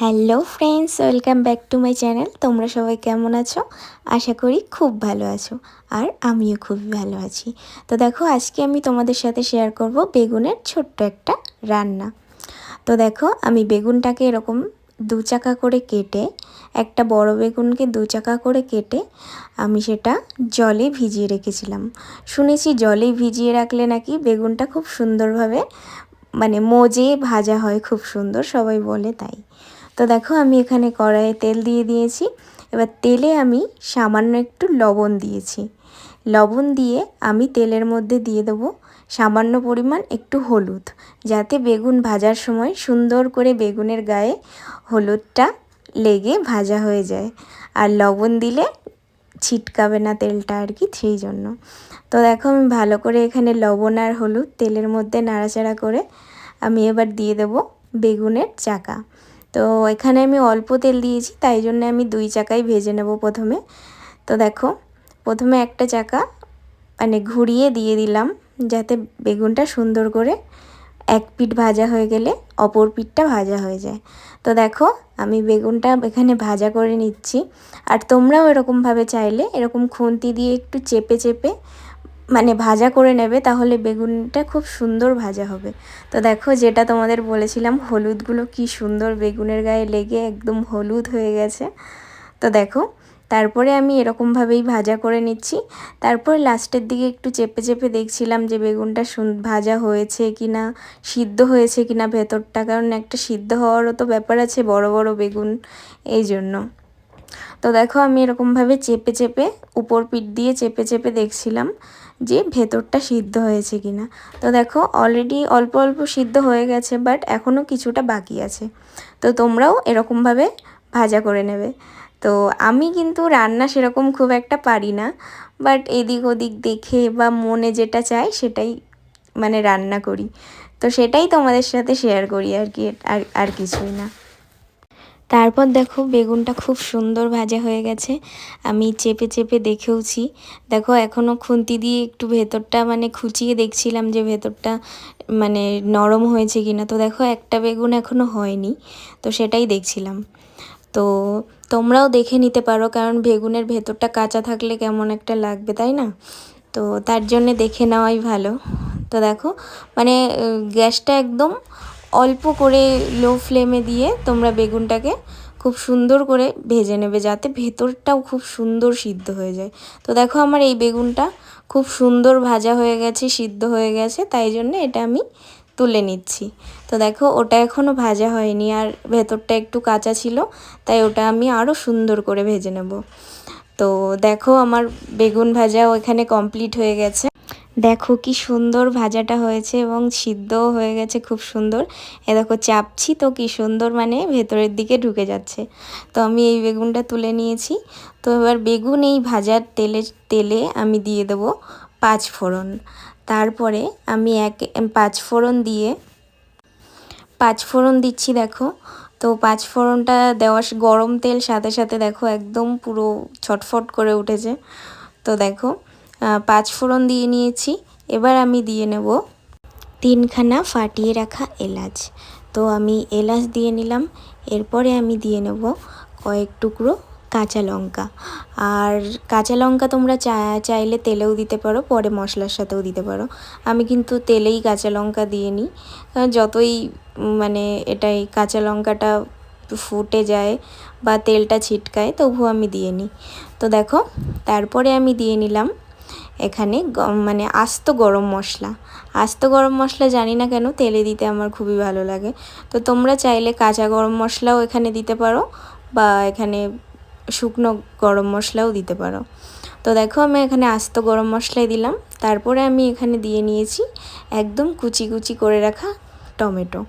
Hello friends welcome back to my channel তোমরা সবাই কেমন আছো? আশা করি খুব ভালো আছো। আর আমিও খুবই ভালো আছি। তো দেখো, আজকে আমি তোমাদের সাথে শেয়ার করব বেগুনের ছোট্ট একটা রান্না। তো দেখো, আমি বেগুনটাকে এরকম দু চাকা করে কেটে, একটা বড় বেগুনকে দু চাকা করে কেটে আমি সেটা জলে ভিজিয়ে রেখেছিলাম। শুনেছি জলে ভিজিয়ে রাখলে নাকি বেগুনটা খুব সুন্দরভাবে মানে মজে ভাজা হয়, খুব সুন্দর, সবাই বলে তাই। তো দেখো আমি এখানে কড়াইয়ে তেল দিয়ে দিয়েছি। এবার তেলে আমি সামান্য একটু লবণ দিয়েছি। লবণ দিয়ে আমি তেলের মধ্যে দিয়ে দেবো সামান্য পরিমাণ একটু হলুদ, যাতে বেগুন ভাজার সময় সুন্দর করে বেগুনের গায়ে হলুদটা লেগে ভাজা হয়ে যায়। আর লবণ দিলে ছিটকাবে না তেলটা আর কি সেই জন্য। তো দেখো আমি ভালো করে এখানে লবণ আর হলুদ তেলের মধ্যে নাড়াচাড়া করে আমি এবার দিয়ে দেবো বেগুনের চাকা। তো এখানে আমি অল্প তেল দিয়েছি, তাই জন্য আমি দুই চাকাই ভেজে নেব প্রথমে। তো দেখো, প্রথমে একটা চাকা মানে ঘুরিয়ে দিয়ে দিলাম, যাতে বেগুনটা সুন্দর করে এক পিঠ ভাজা হয়ে গেলে অপর পিঠটা ভাজা হয়ে যায়। তো দেখো, আমি বেগুনটা এখানে ভাজা করে নিচ্ছি। আর তোমরাও এরকমভাবে চাইলে এরকম খুন্তি দিয়ে একটু চেপে চেপে মানে ভাজা করে নেবে, তাহলে বেগুনটা খুব সুন্দর ভাজা হবে। তো দেখো, যেটা তোমাদের বলেছিলাম, হলুদগুলো কি সুন্দর বেগুনের গায়ে লেগে একদম হলুদ হয়ে গেছে। তো দেখো, তারপরে আমি এরকমভাবেই ভাজা করে নিচ্ছি। তারপর লাস্টের দিকে একটু চেপে চেপে দেখছিলাম যে বেগুনটা ভাজা হয়েছে কি না সিদ্ধ হয়েছে কি না ভেতরটা, কারণ একটা সিদ্ধ হওয়ারও তো ব্যাপার আছে বড় বড় বেগুন, এই জন্য। তো দেখো, আমি এরকমভাবে চেপে চেপে উপর পিঠ দিয়ে চেপে চেপে দেখছিলাম। যে ভেতরটা সিদ্ধ হয়েছে কি না তো দেখো অলরেডি অল্প অল্প সিদ্ধ হয়ে গেছে বাট এখনও কিছুটা বাকি আছে। তো তোমরাও এরকমভাবে ভাজা করে নেবে। তো আমি কিন্তু রান্না সেরকম খুব একটা পারি না বাট এদিক ওদিক দেখে বা মনে যেটা চাই সেটাই মানে রান্না করি। তো সেটাই তোমাদের সাথে শেয়ার করি আর কি, আর আর কিছুই না। তারপর দেখো বেগুনটা খুব সুন্দর ভাজা হয়ে গেছে। আমি চেপে চেপে দেখেওছি। দেখো এখনও খুন্তি দিয়ে একটু ভেতরটা মানে খুঁচিয়ে দেখছিলাম যে ভেতরটা মানে নরম হয়েছে কিনা। তো দেখো একটা বেগুন এখনও হয়নি, তো সেটাই দেখছিলাম। তো তোমরাও দেখে নিতে পারো, কারণ বেগুনের ভেতরটা কাঁচা থাকলে কেমন একটা লাগবে, তাই না? তো তার জন্যে দেখে নেওয়াই ভালো। তো দেখো মানে গ্যাসটা একদম অল্প করে লো ফ্লেমে দিয়ে তোমরা বেগুনটাকে খুব সুন্দর করে ভেজে নেবে যাতে ভেতরটাও খুব সুন্দর সিদ্ধ হয়ে যায়। তো দেখো আমার এই বেগুনটা খুব সুন্দর ভাজা হয়ে গেছে, সিদ্ধ হয়ে গেছে, তাই জন্য এটা আমি তুলে নিচ্ছি। তো দেখো ওটা এখনও ভাজা হয়নি আর ভেতরটা একটু কাঁচা ছিল, তাই ওটা আমি আরও সুন্দর করে ভেজে নেব। তো দেখো আমার বেগুন ভাজাও এখানে কমপ্লিট হয়ে গেছে। দেখো কি সুন্দর ভাজাটা হয়েছে এবং সিদ্ধও হয়ে গেছে খুব সুন্দর। এ দেখো চাপছি তো কি সুন্দর মানে ভেতরের দিকে ঢুকে যাচ্ছে। তো আমি এই বেগুনটা তুলে নিয়েছি। তো এবার বেগুন এই ভাজার তেলে তেলে আমি দিয়ে দেবো পাঁচ ফোড়ন। তারপরে আমি এক, পাঁচ ফোড়ন দিয়ে, পাঁচ ফোড়ন দিচ্ছি দেখো। তো পাঁচ ফোড়নটা দেওয়া গরম তেল সাথে সাথে দেখো একদম পুরো ছটফট করে উঠেছে। তো দেখো পাঁচ ফোড়ন দিয়ে নিয়েছি। এবার আমি দিয়ে নেব তিনখানা ফাটিয়ে রাখা এলাচ। তো আমি এলাচ দিয়ে নিলাম। এরপরে আমি দিয়ে নেব কয়েক টুকরো কাঁচা লঙ্কা। আর কাঁচা লঙ্কা তোমরা চাইলে তেলেও দিতে পারো, পরে মশলার সাথেও দিতে পারো। আমি কিন্তু তেলেই কাঁচা লঙ্কা দিয়ে নিই। যতই মানে এটাই কাঁচা লঙ্কাটা ফুটে যায় বা তেলটা ছিটকায় তবু আমি দিয়ে নিই। তো দেখো, তারপরে আমি দিয়ে নিলাম এখানে মানে আস্ত গরম মশলা। আস্ত গরম মশলা জানি না কেন তেলে দিতে আমার খুবই ভালো লাগে। তো তোমরা চাইলে কাঁচা গরম মশলাও এখানে দিতে পারো বা এখানে শুকনো গরম মশলাও দিতে পারো। তো দেখো আমি এখানে আস্ত গরম মশলাই দিলাম। তারপরে আমি এখানে দিয়ে নিয়েছি একদম কুচি কুচি করে রাখা টমেটো।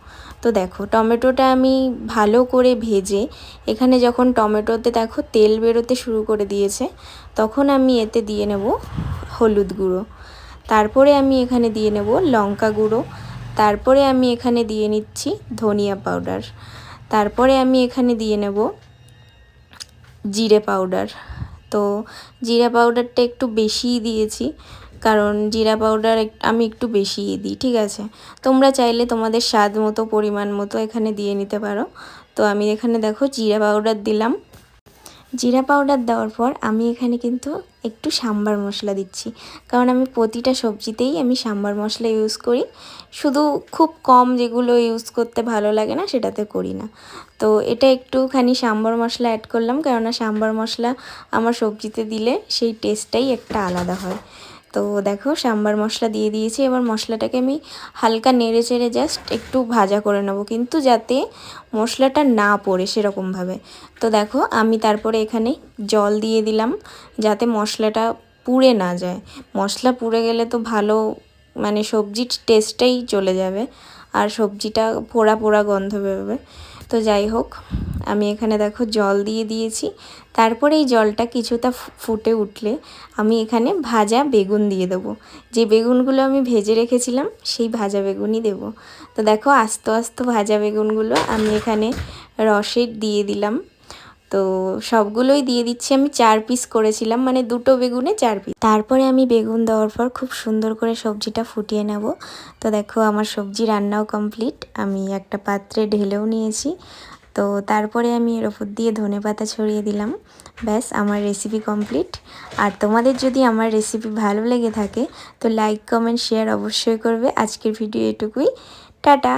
তো দেখো টমেটোটা আমি ভালো করে ভেজে এখানে যখন টমেটোতে দেখো তেল বেরোতে শুরু করে দিয়েছে, তখন আমি এতে দিয়ে নেব হলুদ গুঁড়ো। তারপরে আমি এখানে দিয়ে নেব লঙ্কা গুঁড়ো। তারপরে আমি এখানে দিয়ে নিচ্ছি ধনিয়া পাউডার। তারপরে আমি এখানে দিয়ে নেব জিরে পাউডার। তো জিরা পাউডারটা একটু বেশিই দিয়েছি, কারণ জিরা পাউডার আমি একটু বেশিই দিই, ঠিক আছে? তোমরা চাইলে তোমাদের স্বাদ মতো, পরিমাণ মতো এখানে দিয়ে নিতে পারো। তো আমি এখানে দেখো জিরা পাউডার দিলাম। জিরা পাউডার দেওয়ার পর আমি এখানে কিন্তু একটু সাম্বার মশলা দিচ্ছি। কারণ আমি প্রতিটা সবজিতেই আমি সাম্বার মশলা ইউজ করি। শুধু খুব কম যেগুলো ইউজ করতে ভালো লাগে না, সেটাতে করি না। তো এটা একটুখানি সাম্বার মশলা অ্যাড করলাম, কেননা সাম্বার মশলা আমার সবজিতে দিলে সেই টেস্টটাই একটা আলাদা হয়। তো দেখো সাম্বার মশলা দিয়ে দিয়েছি। এবার মশলাটাকে আমি হালকা নেড়ে চেড়ে জাস্ট একটু ভাজা করে নেব। কিন্তু যাতে মশলাটা না পড়ে সেরকমভাবে। তো দেখো আমি তারপরে এখানে জল দিয়ে দিলাম যাতে মশলাটা পুড়ে না যায়। মশলা পুড়ে গেলে তো ভালো মানে সবজির টেস্টটাই চলে যাবে। আর সবজিটা পোড়া পোড়া গন্ধ বেরোবে। তো যাই হোক, আমি এখানে দেখো জল দিয়ে দিয়েছি। তারপরে এই জলটা কিছুটা ফুটে উঠলে আমি এখানে ভাজা বেগুন দিয়ে দেবো। যে বেগুনগুলো আমি ভেজে রেখেছিলাম, সেই ভাজা বেগুনই দেব। তো দেখো আস্তে আস্তে ভাজা বেগুনগুলো আমি এখানে রসে দিয়ে দিলাম। তো সবগুলোই দিয়ে দিচ্ছি। আমি চার পিস করেছিলাম মানে দুটো বেগুনে চার পিস তারপরে আমি বেগুন দেওয়ার পর খুব সুন্দর করে সবজিটা ফুটিয়ে নেব। তো দেখো, আমার সবজি রান্নাও কমপ্লিট আমি একটা পাত্রে ঢেলেও নিয়েছি। তো তারপরে আমি এর ওপর দিয়ে ধনে পাতা ছড়িয়ে দিলাম। ব্যাস, আমার রেসিপি কমপ্লিট আর তোমাদের যদি আমার রেসিপি ভালো লেগে থাকে, তো লাইক কমেন্ট শেয়ার অবশ্যই করবে। আজকের ভিডিও এটুকুই। টাটা!